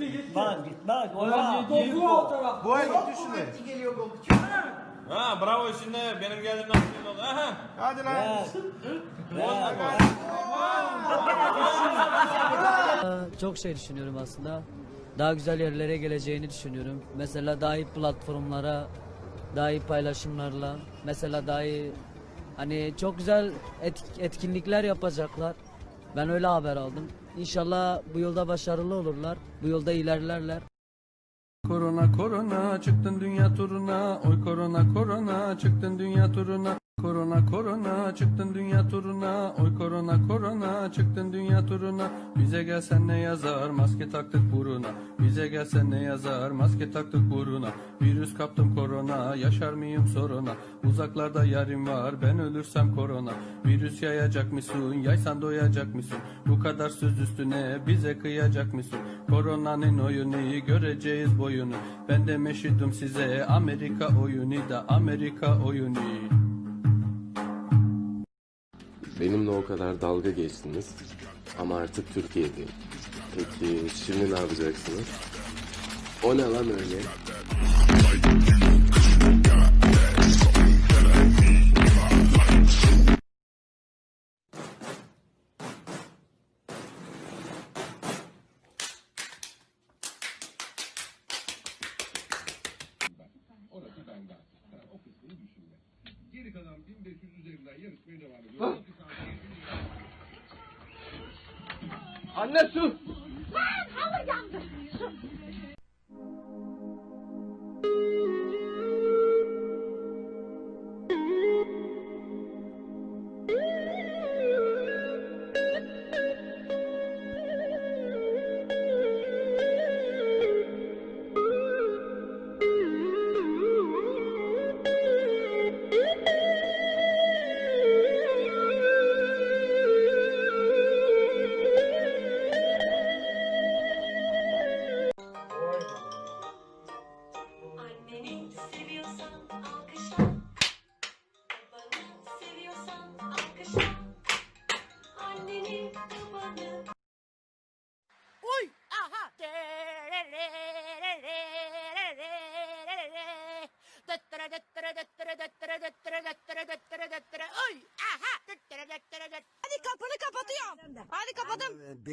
Emçile bele bele gelme Söyledim ellerine Doyumadım diye Çile bele bele emçile Çile bele bele Ha bravo şimdi. Benim geldiğim nasıl belli oldu. Aha. Çok şey düşünüyorum aslında. Daha güzel yerlere geleceğini düşünüyorum. Mesela daha iyi platformlara, daha iyi paylaşımlarla, mesela daha iyi hani çok güzel et- etkinlikler yapacaklar. Ben öyle haber aldım. İnşallah bu yolda başarılı olurlar. Bu yolda ilerlerler. Korona korona çıktın dünya turuna Oy korona korona çıktın dünya turuna Korona korona çıktın dünya turuna. Oy korona korona çıktın dünya turuna. Bize gelsen ne yazar? Maske taktık buruna. Bize gelsen ne yazar? Maske taktık buruna. Virüs kaptım korona yaşar mıyım soruna? Uzaklarda yarim var ben ölürsem korona. Virüs yayacak mısın? Yaysan doyacak mısın? Bu kadar söz üstüne bize kıyacak mısın? Koronanın oyunu göreceğiz boyunu. Ben de meşidim size Amerika oyunu da Amerika oyunu Benimle o kadar dalga geçtiniz ama artık Türkiye'deyim. Peki şimdi ne yapacaksınız? O ne lan öyle? Anneni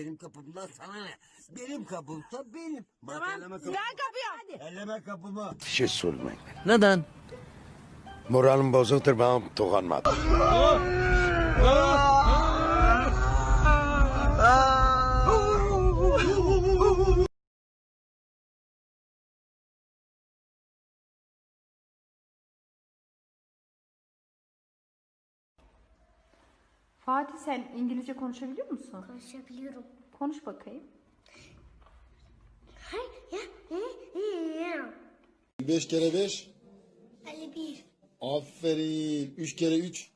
Benim kapımdan sana ne? Benim kapımsa benim. Bak Tamam. elleme Ben kapıyorum. Elleme kapımı. Bir şey sormayın. Neden? Moralim bozuktur bana dokunmadı. Fatih sen İngilizce konuşabiliyor musun? konuşabiliyorum. Konuş bakayım. Beş kere beş. Ali bir, Aferin. Üç kere üç.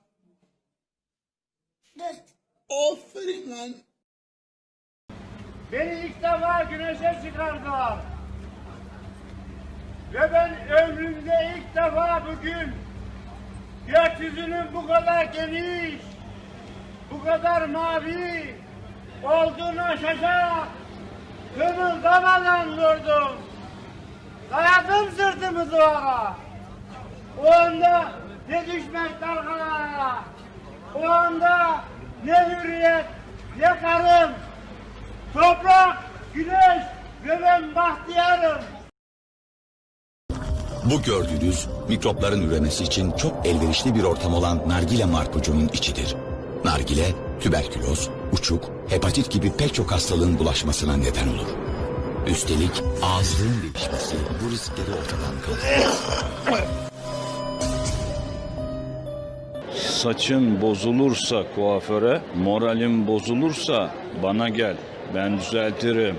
dört. Aferin lan. Beni ilk defa güneşe çıkardılar. Ve ben ömrümde ilk defa bugün gökyüzünün bu kadar geniş, bu kadar mavi olduğuna şaşarak kımıldamadan durdum. Dayadım sırtımı duvara. O anda ne düşmek dalgalara, o anda ne hürriyet, ne karım, Toprak, güneş ve ben bahtiyarım. Bu gördüğünüz mikropların üremesi için çok elverişli bir ortam olan nargile marpucunun içidir. Nargile, tüberküloz, uçuk, hepatit gibi pek çok hastalığın bulaşmasına neden olur. Üstelik ağızlığın değişmesi bu riskleri ortadan kaldırır. Saçın bozulursa kuaföre, moralin bozulursa bana gel. Ben düzeltirim.